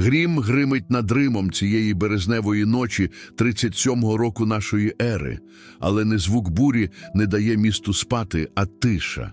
Грім гримить над Римом цієї березневої ночі 37-го року нашої ери, але не звук бурі не дає місту спати, а тиша.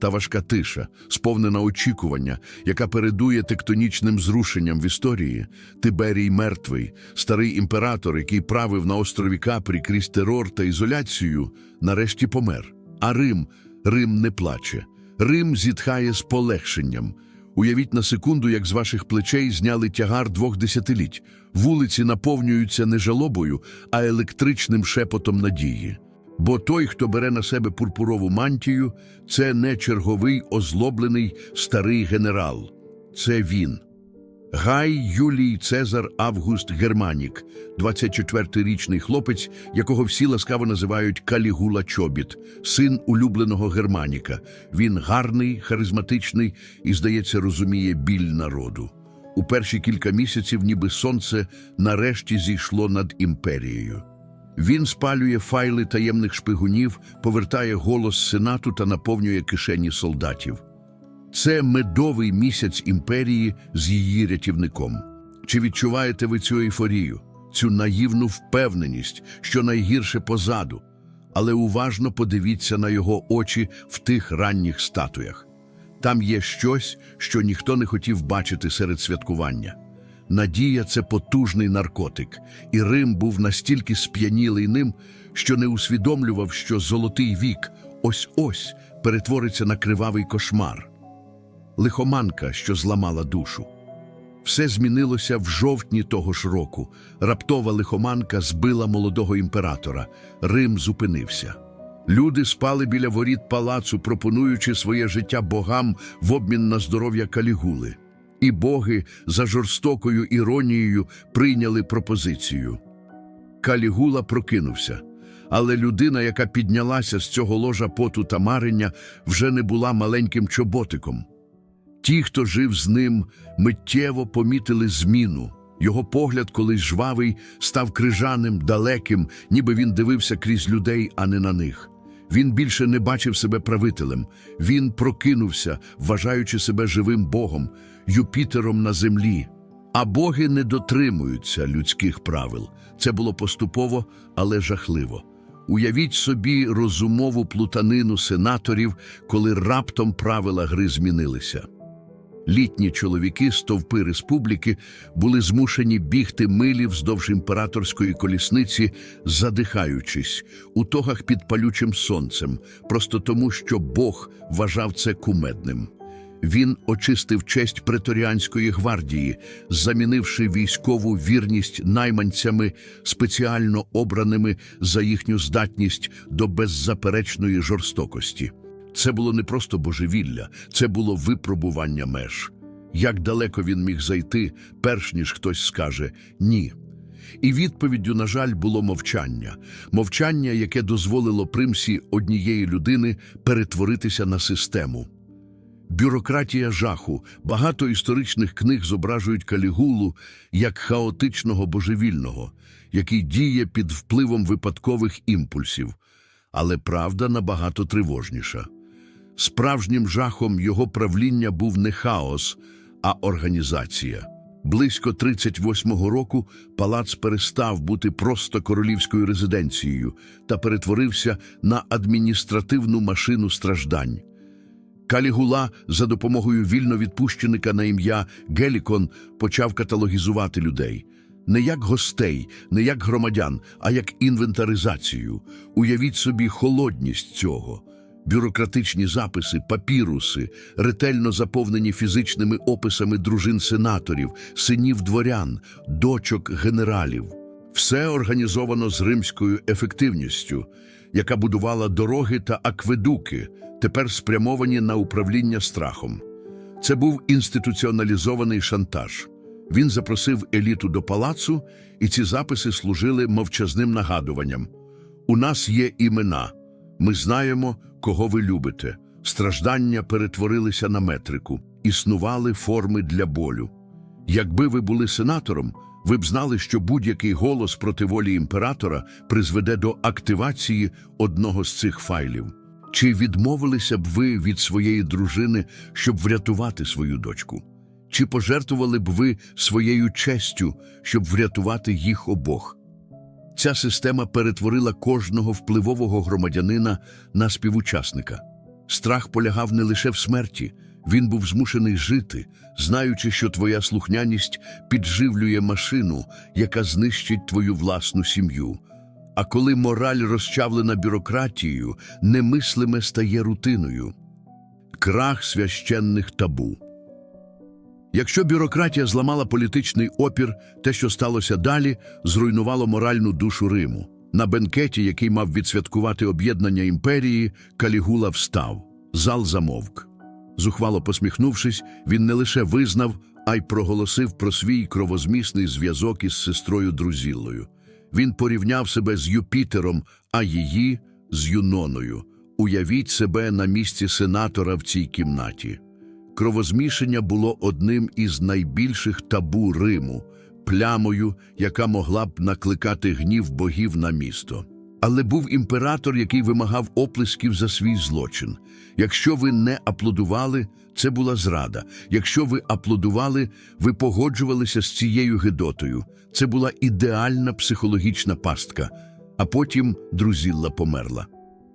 Та важка тиша, сповнена очікування, яка передує тектонічним зрушенням в історії. Тиберій мертвий, старий імператор, який правив на острові Капрі крізь терор та ізоляцію, нарешті помер. А Рим, Рим не плаче. Рим зітхає з полегшенням. Уявіть на секунду, як з ваших плечей зняли тягар двох десятиліть. Вулиці наповнюються не жалобою, а електричним шепотом надії. Бо той, хто бере на себе пурпурову мантію, це не черговий озлоблений старий генерал. Це він. Гай Юлій Цезар Август Германік, 24-річний хлопець, якого всі ласкаво називають Калігула Чобіт, син улюбленого Германіка. Він гарний, харизматичний і, здається, розуміє біль народу. У перші кілька місяців, ніби сонце, нарешті зійшло над імперією. Він спалює файли таємних шпигунів, повертає голос сенату та наповнює кишені солдатів. Це медовий місяць імперії з її рятівником. Чи відчуваєте ви цю ейфорію, цю наївну впевненість, що найгірше позаду? Але уважно подивіться на його очі в тих ранніх статуях. Там є щось, що ніхто не хотів бачити серед святкування. Надія це потужний наркотик, і Рим був настільки сп'янілий ним, що не усвідомлював, що золотий вік ось-ось перетвориться на кривавий кошмар. Лихоманка, що зламала душу. Все змінилося в жовтні того ж року. Раптова лихоманка збила молодого імператора. Рим зупинився. Люди спали біля воріт палацу, пропонуючи своє життя богам в обмін на здоров'я калігули. І боги за жорстокою іронією прийняли пропозицію. Калігула прокинувся, але людина, яка піднялася з цього ложа поту та марення, вже не була маленьким чоботиком. Ті, хто жив з ним, миттєво помітили зміну. Його погляд, колись жвавий, став крижаним, далеким, ніби він дивився крізь людей, а не на них. Він більше не бачив себе правителем. Він прокинувся, вважаючи себе живим Богом, Юпітером на землі. А боги не дотримуються людських правил. Це було поступово, але жахливо. Уявіть собі розумову плутанину сенаторів, коли раптом правила гри змінилися. Літні чоловіки, стовпи республіки, були змушені бігти милі вздовж імператорської колісниці, задихаючись, у тогах під палючим сонцем, просто тому, що Бог вважав це кумедним. Він очистив честь преторіанської гвардії, замінивши військову вірність найманцями, спеціально обраними за їхню здатність до беззаперечної жорстокості. Це було не просто божевілля, це було випробування меж. Як далеко він міг зайти, перш ніж хтось скаже ні. І відповіддю, на жаль, було мовчання, мовчання, яке дозволило примсі однієї людини перетворитися на систему. Бюрократія жаху. Багато історичних книг зображують Калігулу як хаотичного божевільного, який діє під впливом випадкових імпульсів. Але правда набагато тривожніша. Справжнім жахом його правління був не хаос, а організація. Близько 38-го року палац перестав бути просто королівською резиденцією та перетворився на адміністративну машину страждань. Калігула за допомогою вільно відпущеника на ім'я Гелікон почав каталогізувати людей. Не як гостей, не як громадян, а як інвентаризацію. Уявіть собі холодність цього. Бюрократичні записи, папіруси, ретельно заповнені фізичними описами дружин сенаторів, синів дворян, дочок генералів. Все організовано з римською ефективністю, яка будувала дороги та акведуки, тепер спрямовані на управління страхом. Це був інституціоналізований шантаж. Він запросив еліту до палацу, і ці записи служили мовчазним нагадуванням. У нас є імена. Ми знаємо, кого ви любите. Страждання перетворилися на метрику, існували форми для болю. Якби ви були сенатором, ви б знали, що будь-який голос проти волі імператора призведе до активації одного з цих файлів. Чи відмовилися б ви від своєї дружини, щоб врятувати свою дочку? Чи пожертвували б ви своєю честю, щоб врятувати їх обох? Ця система перетворила кожного впливового громадянина на співучасника. Страх полягав не лише в смерті, він був змушений жити, знаючи, що твоя слухняність підживлює машину, яка знищить твою власну сім'ю. А коли мораль розчавлена бюрократією, немислиме стає рутиною. Крах священних табу. Якщо бюрократія зламала політичний опір, те, що сталося далі, зруйнувало моральну душу Риму. На бенкеті, який мав відсвяткувати об'єднання імперії, Калігула встав. Зал замовк. Зухвало посміхнувшись, він не лише визнав, а й проголосив про свій кровозмісний зв'язок із сестрою Друзіллою. Він порівняв себе з Юпітером, а її з Юноною. Уявіть себе на місці сенатора в цій кімнаті. Кровозмішання було одним із найбільших табу Риму, плямою, яка могла б накликати гнів богів на місто. Але був імператор, який вимагав оплесків за свій злочин. Якщо ви не аплодували, це була зрада. Якщо ви аплодували, ви погоджувалися з цією гидотою. Це була ідеальна психологічна пастка. А потім друзілла померла.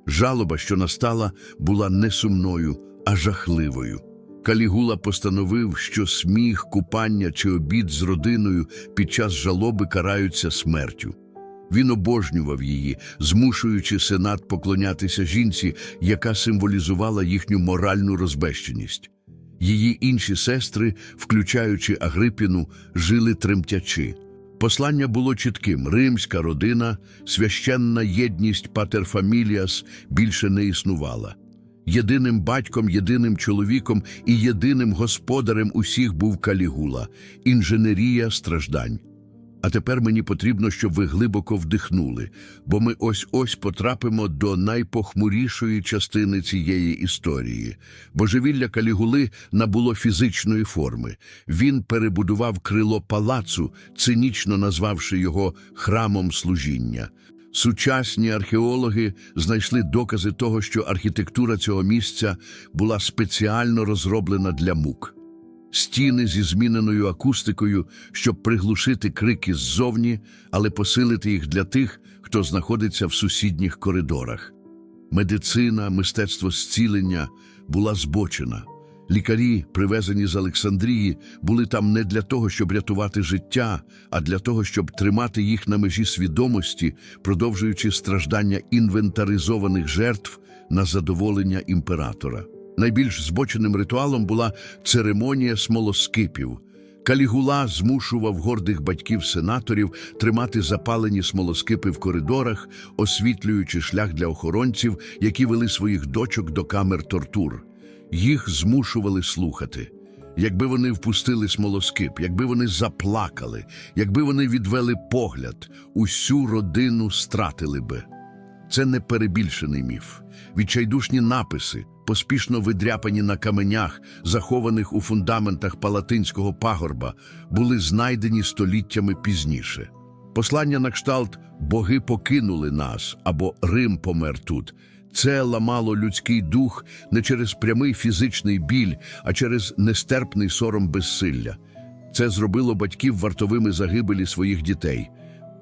Жалоба, що настала, була не сумною, а жахливою. Калігула постановив, що сміх, купання чи обід з родиною під час жалоби караються смертю. Він обожнював її, змушуючи сенат поклонятися жінці, яка символізувала їхню моральну розбещеність. Її інші сестри, включаючи Агрипіну, жили тремтячи. Послання було чітким: римська родина, священна єдність патерфаміліас більше не існувала. Єдиним батьком, єдиним чоловіком і єдиним господарем усіх був Калігула, інженерія страждань. А тепер мені потрібно, щоб ви глибоко вдихнули, бо ми ось-ось потрапимо до найпохмурішої частини цієї історії. Божевілля Калігули набуло фізичної форми. Він перебудував крило палацу, цинічно назвавши його храмом служіння. Сучасні археологи знайшли докази того, що архітектура цього місця була спеціально розроблена для мук. Стіни зі зміненою акустикою, щоб приглушити крики ззовні, але посилити їх для тих, хто знаходиться в сусідніх коридорах. Медицина, мистецтво зцілення була збочена. Лікарі, привезені з Олександрії, були там не для того, щоб рятувати життя, а для того, щоб тримати їх на межі свідомості, продовжуючи страждання інвентаризованих жертв на задоволення імператора. Найбільш збоченим ритуалом була церемонія смолоскипів. Калігула змушував гордих батьків-сенаторів тримати запалені смолоскипи в коридорах, освітлюючи шлях для охоронців, які вели своїх дочок до камер тортур. Їх змушували слухати. Якби вони впустили смолоскип, якби вони заплакали, якби вони відвели погляд, усю родину стратили би. Це не перебільшений міф. Відчайдушні написи, поспішно видряпані на каменях, захованих у фундаментах палатинського пагорба, були знайдені століттями пізніше. Послання на кшталт «Боги покинули нас» або «Рим помер тут» Це ламало людський дух не через прямий фізичний біль, а через нестерпний сором безсилля. Це зробило батьків вартовими загибелі своїх дітей.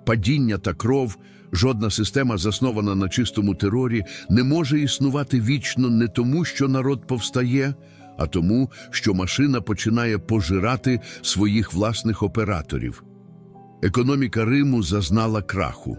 Падіння та кров, жодна система, заснована на чистому терорі, не може існувати вічно не тому, що народ повстає, а тому, що машина починає пожирати своїх власних операторів. Економіка Риму зазнала краху.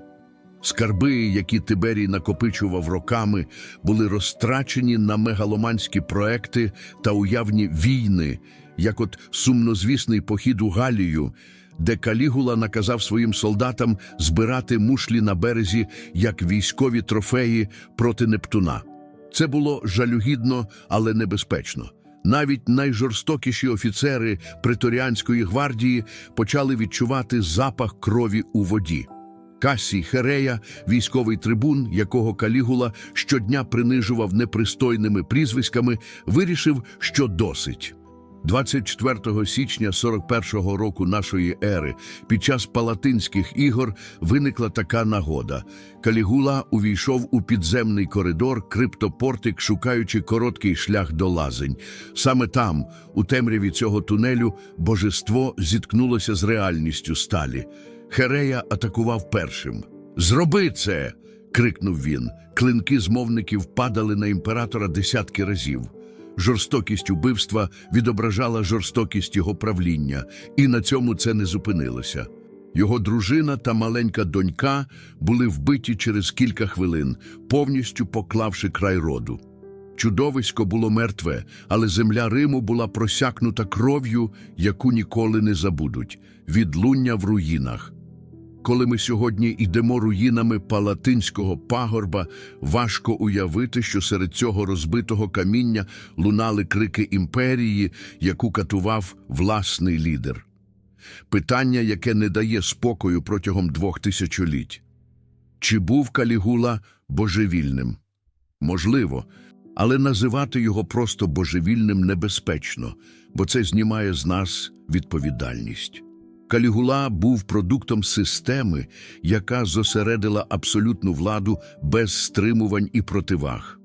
Скарби, які Тиберій накопичував роками, були розтрачені на мегаломанські проекти та уявні війни, як от сумнозвісний похід у Галію, де Калігула наказав своїм солдатам збирати мушлі на березі як військові трофеї проти Нептуна. Це було жалюгідно, але небезпечно. Навіть найжорстокіші офіцери преторіанської гвардії почали відчувати запах крові у воді. Касій Херея, військовий трибун, якого Калігула щодня принижував непристойними прізвиськами, вирішив, що досить. 24 січня 41-го року нашої ери під час палатинських ігор виникла така нагода. Калігула увійшов у підземний коридор, криптопортик, шукаючи короткий шлях до лазень. Саме там, у темряві цього тунелю, божество зіткнулося з реальністю сталі. Херея атакував першим. Зроби це! крикнув він. Клинки змовників падали на імператора десятки разів. Жорстокість убивства відображала жорстокість його правління, і на цьому це не зупинилося. Його дружина та маленька донька були вбиті через кілька хвилин, повністю поклавши край роду. Чудовисько було мертве, але земля Риму була просякнута кров'ю, яку ніколи не забудуть відлуння в руїнах. Коли ми сьогодні йдемо руїнами палатинського пагорба, важко уявити, що серед цього розбитого каміння лунали крики імперії, яку катував власний лідер. Питання, яке не дає спокою протягом двох тисячоліть. Чи був Калігула божевільним? Можливо, але називати його просто божевільним небезпечно, бо це знімає з нас відповідальність. Калігула був продуктом системи, яка зосередила абсолютну владу без стримувань і противаг.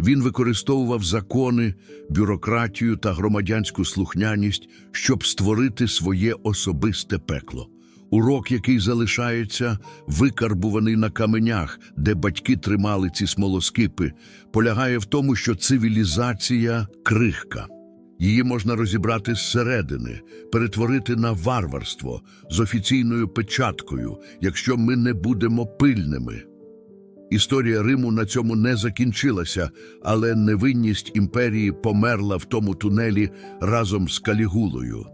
Він використовував закони, бюрократію та громадянську слухняність, щоб створити своє особисте пекло. Урок, який залишається, викарбуваний на каменях, де батьки тримали ці смолоскипи, полягає в тому, що цивілізація крихка. Її можна розібрати зсередини, перетворити на варварство з офіційною печаткою, якщо ми не будемо пильними. Історія Риму на цьому не закінчилася, але невинність імперії померла в тому тунелі разом з Калігулою.